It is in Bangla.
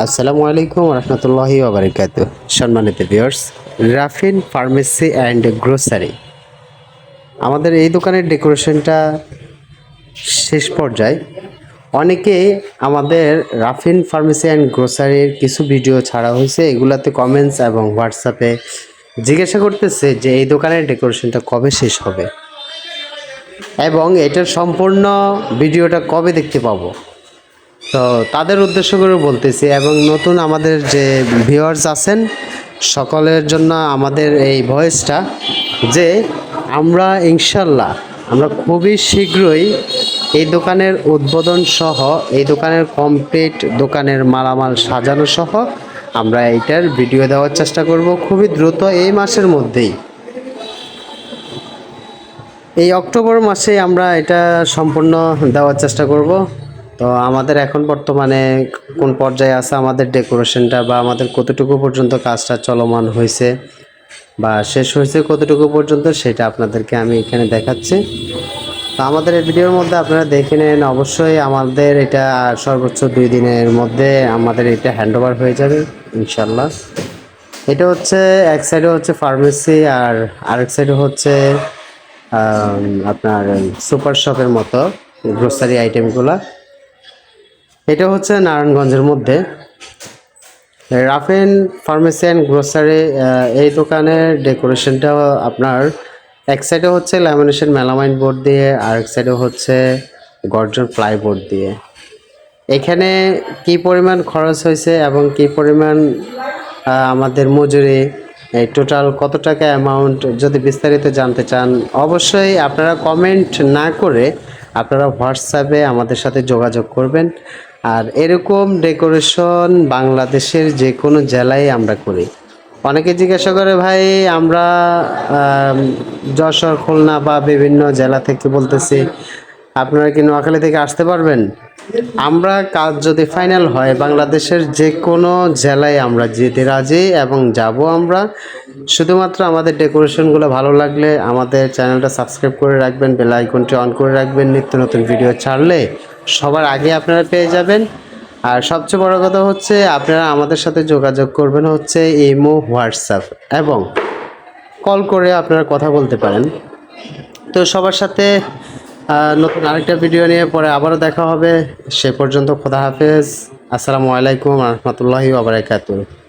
আসসালামু আলাইকুম রহমতুল্লাহি ওবরাকাত সম্মানিত ভিউয়ার্স রাফিন ফার্মেসি অ্যান্ড গ্রোসারি আমাদের এই দোকানের ডেকোরেশনটা শেষ পর্যায়ে। অনেকে আমাদের রাফিন ফার্মেসি অ্যান্ড গ্রোসারির কিছু ভিডিও ছাড়া হয়েছে, এগুলাতে কমেন্টস এবং হোয়াটসঅ্যাপে জিজ্ঞাসা করতেছে যে এই দোকানের ডেকোরেশনটা কবে শেষ হবে। এবং এটার সম্পূর্ণ ভিডিওটা কবে দেখতে পাবো? তো তাদের উদ্দেশ্য করে বলতেছি এবং নতুন আমাদের যে ভিউয়ার্স আছেন, সকলের জন্য আমাদের এই ভয়েসটা যে আমরা ইনশাল্লাহ, আমরা খুবই শীঘ্রই এই দোকানের উদ্বোধন সহ, এই দোকানের কমপ্লিট দোকানের মালামাল সাজানো সহ আমরা এইটার ভিডিও দেওয়ার চেষ্টা করব খুবই দ্রুত এই মাসের মধ্যেই। এই অক্টোবর মাসে আমরা এটা সম্পূর্ণ দেওয়ার চেষ্টা করব। তো আমাদের এখন বর্তমানে কোন পর্যায়ে আছে আমাদের ডেকোরেশনটা বা আমাদের কতটুকু পর্যন্ত কাজটা চলমান হয়েছে বা শেষ হয়েছে কতটুকু পর্যন্ত সেটা আপনাদেরকে আমি এখানে দেখাচ্ছি। তো আমাদের এই ভিডিওর মধ্যে আপনারা দেখে নেন, অবশ্যই আমাদের এটা সর্বোচ্চ দুই দিনের মধ্যে আমাদের এটা হ্যান্ডওভার হয়ে যাবে ইনশাল্লাহ এটা হচ্ছে, এক সাইডে হচ্ছে ফার্মেসি আর আরেক সাইডে হচ্ছে আপনার সুপার শপের মতো গ্রোসারি আইটেমগুলা এটা হচ্ছে নারায়ণগঞ্জের মধ্যে। রাফেন ফার্মেসি অ্যান্ড গ্রোসারি এই দোকানের ডেকোরেশনটা আপনার, এক সাইডে হচ্ছে ল্যামিনেশন মেলামাইন বোর্ড দিয়ে, আর এক সাইডে হচ্ছে গর্জন প্লাইবোর্ড দিয়ে। এখানে কি পরিমাণ খরচ হয়েছে এবং কি পরিমাণ আমাদের মজুরি, এই টোটাল কত টাকা অ্যামাউন্ট যদি বিস্তারিত জানতে চান, অবশ্যই আপনারা কমেন্ট না করে আপনারা হোয়াটসঅ্যাপে আমাদের সাথে যোগাযোগ করবেন। আর এরকম ডেকোরেশন বাংলাদেশের যে কোনো জেলায় আমরা করি। অনেকে জিজ্ঞাসা করে, ভাই, আমরা যশোর, খুলনা বা বিভিন্ন জেলা থেকে বলতেছি, আপনারা কি নোয়াখালী থেকে আসতে পারবেন? আমরা কাজ যদি ফাইনাল হয়, বাংলাদেশের যে কোনো জেলায় আমরা যেতে রাজি এবং যাব আমরা। শুধুমাত্র আমাদের ডেকোরেশনগুলো ভালো লাগলে আমাদের চ্যানেলটা সাবস্ক্রাইব করে রাখবেন বেল আইকনটি অন করে রাখবেন, নিত্য নতুন ভিডিও ছাড়লে সবার আগে আপনারা পেয়ে যাবেন। আর সবচেয়ে বড় কথা হচ্ছে আপনারা আমাদের সাথে যোগাযোগ করবেন হচ্ছে ইমো, হোয়াটসঅ্যাপ এবং কল করে আপনারা কথা বলতে পারেন। তো সবার সাথে নতুন আরেকটা ভিডিও নিয়ে পরে আবারও দেখা হবে। সে পর্যন্ত খোদা হাফেজ। আসসালামু আলাইকুম রহমতুল্লাহি আবরাকাতুহ